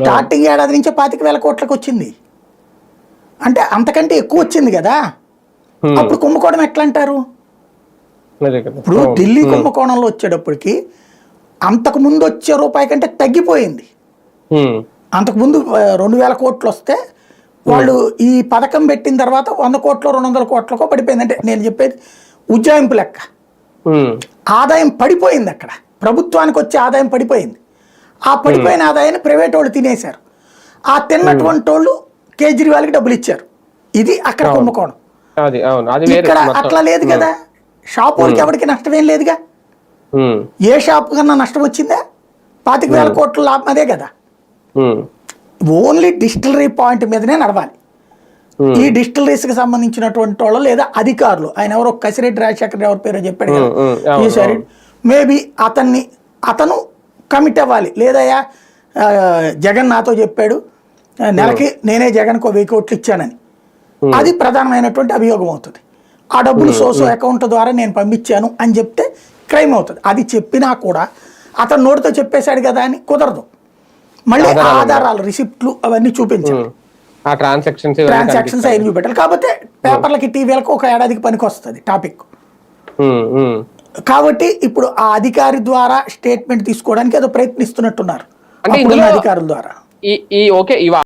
Starting ఏడాది నుంచే పాతిక వేల కోట్లకు వచ్చింది. అంటే అంతకంటే ఎక్కువ వచ్చింది కదా. Hmm. అప్పుడు కుంభకోణం ఎట్లా అంటారు ఇప్పుడు అవును. ఢిల్లీ కుంభకోణంలో వచ్చేటప్పటికి అంతకు ముందు వచ్చే రూపాయి కంటే తగ్గిపోయింది. అంతకు ముందు రెండు వేల కోట్లు వస్తే వాళ్ళు ఈ పథకం పెట్టిన తర్వాత వంద కోట్లు రెండు వందల కోట్లకో పడిపోయింది. అంటే నేను చెప్పేది ఉజ్జాయింపు లెక్క. ఆదాయం పడిపోయింది అక్కడ. ప్రభుత్వానికి వచ్చే ఆదాయం పడిపోయింది. ఆ పడిపోయిన ఆదాయాన్ని ప్రైవేట్ వాళ్ళు తినేశారు. ఆ తిన్నటువంటి వాళ్ళు కేజ్రీవాల్కి డబ్బులు ఇచ్చారు ఇది అక్కడ కుంభకోణం. ఇక్కడ. అట్లా లేదు కదా. షాప్ వాళ్ళకి ఎవరికి నష్టమేం లేదుగా. ఏ షాప్ కన్నా నష్టం వచ్చిందా? పాతిక వేల కోట్ల లాభం అదే కదా. ఓన్లీ డిస్టిలరీ పాయింట్ మీదనే నడవాలి. ఈ డిస్టిలరీస్కి సంబంధించినటువంటి వాళ్ళు లేదా అధికారులు ఆయన ఎవరో కసిరెడ్డి రాజశేఖర్ ఎవరి పేరో చెప్పాడు కదా. ఈసారి మేబీ అతన్ని అతను కమిట్ అవ్వాలి. లేదయ్యా జగన్ నాతో చెప్పాడు నెలకి నేనే జగన్కి వెయ్యి కోట్లు ఇచ్చానని. అది ప్రధానమైనటువంటి అభియోగం అవుతుంది. ఆ డబ్బులు సోసో అకౌంట్ ద్వారా నేను పంపించాను అని చెప్తే క్రైమ్ అవుతుంది. అది చెప్పినా కూడా అతను నోటితో చెప్పేశాడు కదా అని కుదరదు. మళ్ళీ ఆధారాలు రిసిప్ట్లు అవన్నీ చూపించాలి ట్రాన్సాక్షన్స్ ట్రాన్సాక్షన్స్ అవి చూపెట్టాలి. కాకపోతే పేపర్లకి టీవీలకు ఒక ఏడాదికి పనికి వస్తుంది టాపిక్ కాబట్టి ఇప్పుడు ఆ అధికారి ద్వారా స్టేట్మెంట్ తీసుకోవడానికి ఏదో ప్రయత్నిస్తున్నట్టున్నారు. అధికారుల ద్వారా. ఈ ఓకే ఇవి